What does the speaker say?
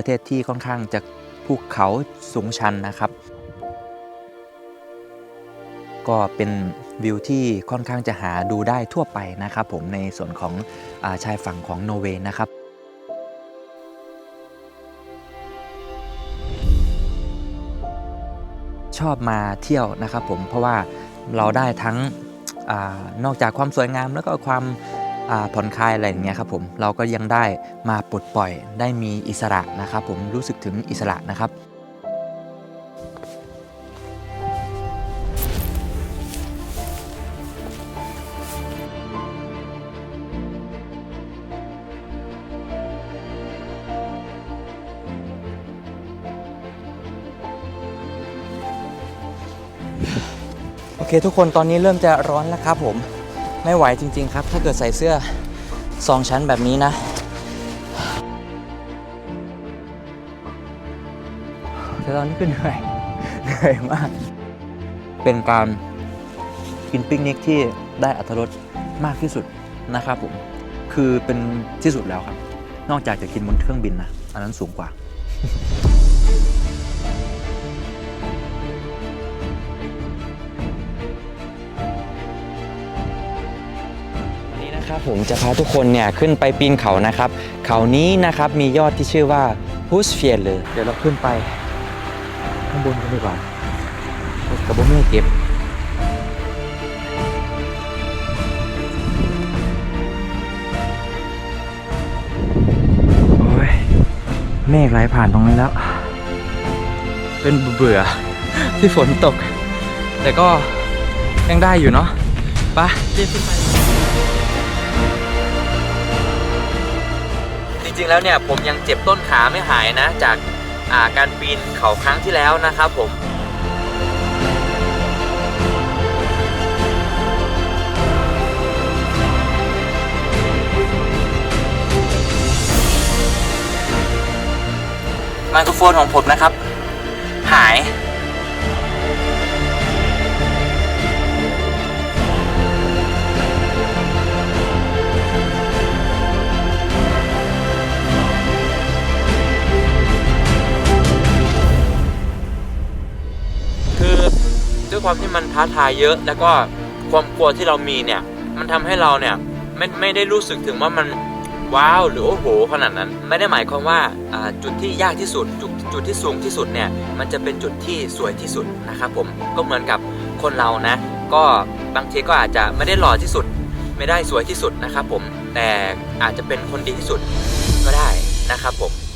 ประเทศที่ค่อนข้างจะภูเขาสูงชันนะครับ ก็เป็นวิวที่ค่อนข้างจะหาดูได้ทั่วไปนะครับ ผมในส่วนของอาชายฝั่งของโนเวย์นะครับชอบมาเที่ยวนะครับผมเพราะว่าเราได้ทั้งอนอกจากความสวยงามแล้วก็ความ ผ่อนคลายอะไรอย่างเงี้ยครับผมเราก็ยังได้มาปลดปล่อยได้มีอิสระนะครับ ผมรู้สึกถึงอิสระนะครับโอเคทุกคนตอนนี้เริ่มจะร้อนแล้วครับผม ไม่ไหวจริง ๆ ครับ ถ้าเกิดใส่เสื้อสองชั้นแบบนี้นะ แต่ตอนนี้ก็เหนื่อยเหนื่อยมาก เป็นการกินปิกนิกที่ได้อัตรสมากที่สุดนะครับผม คือเป็นที่สุดแล้วครับ นอกจากจะกินบนเครื่องบินนะ อันนั้นสูงกว่า นะครับผมจะพาทุกคนเนี่ยขึ้นไปปีนเขานะครับ เขานี้นะครับมียอดที่ชื่อว่าฮุสเฟียร์เลยเดี๋ยวเราขึ้นไปข้างบนกันดีกว่ากระบอกมือเก็บโอ้ยเมฆไหลผ่านตรงนี้แล้ว เป็นเบื่อที่ฝนตก แต่ก็ยังได้อยู่เนาะไปรีบขึ้นไป ริงๆแล้วเนี่ยผมยังเจ็บต้นขาไม่หายนะ จากอาการปีนเขาครั้งที่แล้วนะครับผมไมโครโฟนของผมนะครับ หาย ความที่มันท้าทายเยอะ แล้วก็ความกลัวที่เรามีเนี่ย มันทำให้เราเนี่ยไม่ไม่ได้รู้สึกถึงว่ามันว้าวหรือโอ้โหขนาดนั้น ไม่ได้หมายความว่าอ่าจุดที่ยากที่สุดจุดจุดที่สูงที่สุดเนี่ยมันจะเป็นจุดที่สวยที่สุดนะครับผมก็เหมือนกับคนเรานะ ก็บางทีก็อาจจะไม่ได้หล่อที่สุด ไม่ได้สวยที่สุดนะครับผมแต่อาจจะเป็นคนดีที่สุดก็ได้นะครับผม